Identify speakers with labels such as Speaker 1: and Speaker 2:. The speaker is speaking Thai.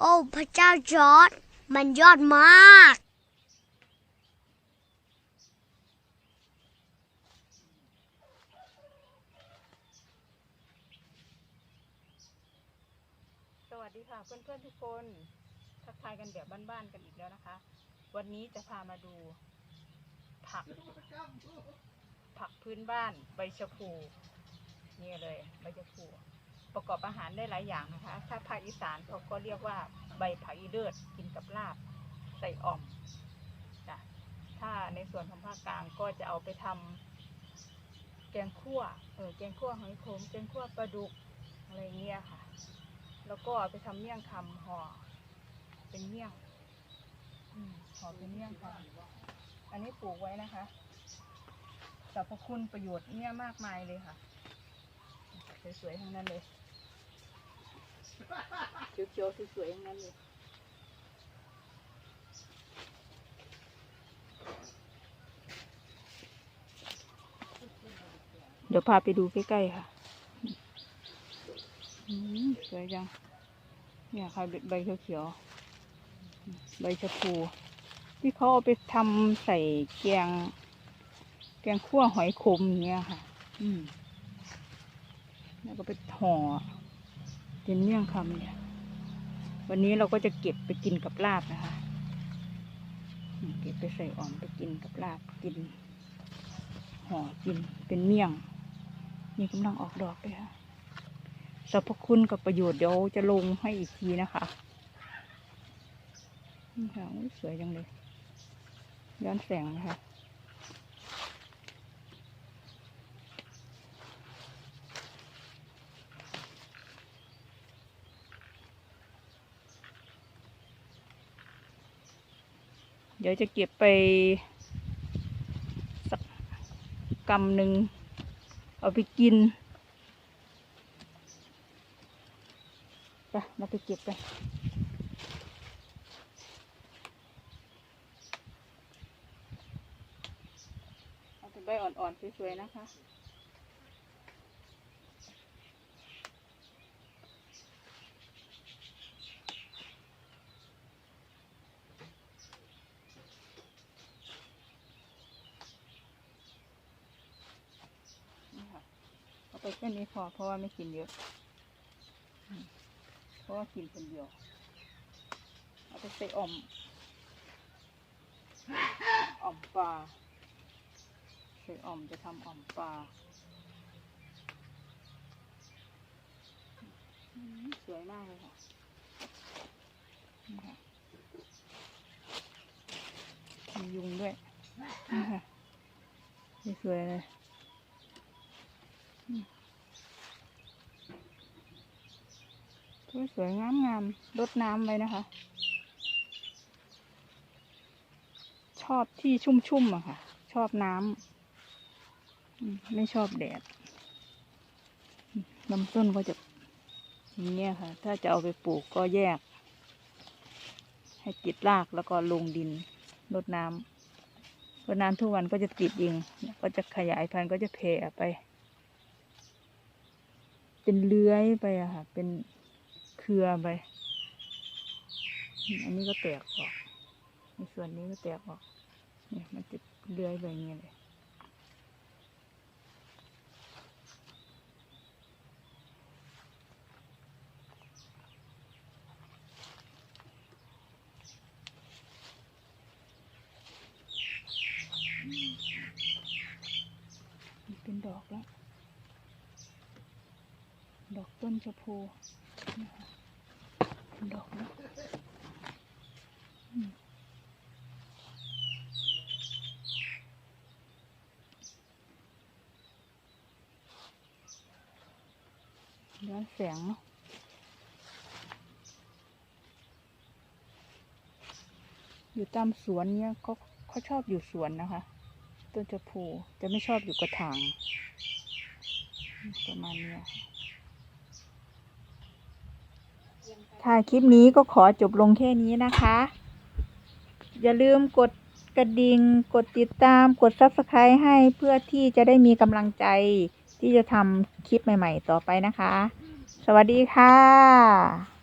Speaker 1: โอ้พระเจ้าจอร์ดมันยอดมาก
Speaker 2: สวัสดีค่ะเพื่อนๆทุกคนทักทายกันแบบบ้านๆกันอีกแล้วนะคะ วันนี้จะพามาดู ผัก ผักพื้นบ้านใบชะพูนี่เลยใบชะพู ประกอบอาหารได้หลายอย่างนะคะ ถ้าภาคอีสานเขาก็เรียกว่าใบผักอีเลือดกินกับลาบใส่อ่อมนะถ้าในส่วนของภาคกลางก็จะเอาไปทำแกงคั่วเออแกงคั่วหอยขมแกงคั่วปลาดุกอะไรเงี้ยค่ะ แล้วก็ไปทำเมี่ยงคำห่อเป็นเมี่ยงห่อเป็นเมี่ยงคำอันนี้ปลูกไว้นะคะสรรพคุณประโยชน์เนี่ยมากมายเลยค่ะ สวยๆทั้งนั้นเลย เขียวๆสวยๆทั้งนั้นเลยเดี๋ยวพาไปดูใกล้ๆค่ะอืมสวยจัง เนี่ยค่ะใบเขียวๆ ใบชะพู ที่เขาเอาไปทำใส่แกง แกงคั่วหอยขมเงี้ยค่ะ อืม แล้วก็ไปห่อ เป็นเมี่ยงคำเนี่ยวันนี้เราก็จะเก็บไปกินกับลาบนะคะ เก็บไปใส่อ่อมไปกินกับลาบกินห่อกินเป็นเมี่ยง นี่กำลังออกดอกเลยค่ะสรรพคุณกับประโยชน์เดี๋ยวจะลงให้อีกทีนะคะนี่ค่ะสวยจังเลย ย้อนแสงนะคะ เดี๋ยวจะเก็บไปสักกำหนึ่งเอาไปกินไปเราไปเก็บไปเอาเป็นใบอ่อนๆสวยๆนะคะ เอาไปแค่นี้พอเพราะว่าไม่กินเยอะ เพราะว่ากินคนเดียว เอาไปใส่อ่อมอ่อมปลาใส่อ่อมจะทำอ่อมปลาสวยมากเลยค่ะมียุงด้วยสวยเลย สวยงามงามรดน้ำไว้นะคะ ชอบที่ชุ่มๆอะค่ะ ชอบน้ำไม่ชอบแดดลำต้นก็จะอย่างเงี้ยค่ะ ถ้าจะเอาไปปลูกก็แยก ให้ติดรากแล้วก็ลงดินรดน้ำรดน้ำทุกวันก็จะติดเองก็จะขยายพันธุ์ก็จะแผ่ไป เป็นเลื้อยไปอะค่ะ เป็น เครือไป อันนี้ก็แตกออก ในส่วนนี้ก็แตกออก เนี่ยมันจะเลื้อยไปอย่างเงี้ยเลยมันเป็นดอกแล้ว ดอกต้นชะพูนะคะ ดอกแล้วอืมย้อนแสงเนาะอยู่ตามสวนเนี้ยเขาเขาชอบอยู่สวนนะคะ ต้นชะพูจะไม่ชอบอยู่กระถางประมาณเนี้ย ค่ะ คลิปนี้ก็ขอจบลงแค่นี้นะคะ อย่าลืมกดกระดิ่ง กดติดตาม กด subscribe ให้เพื่อที่จะได้มีกำลังใจ ที่จะทำคลิปใหม่ ๆ ต่อไปนะคะ สวัสดีค่ะะ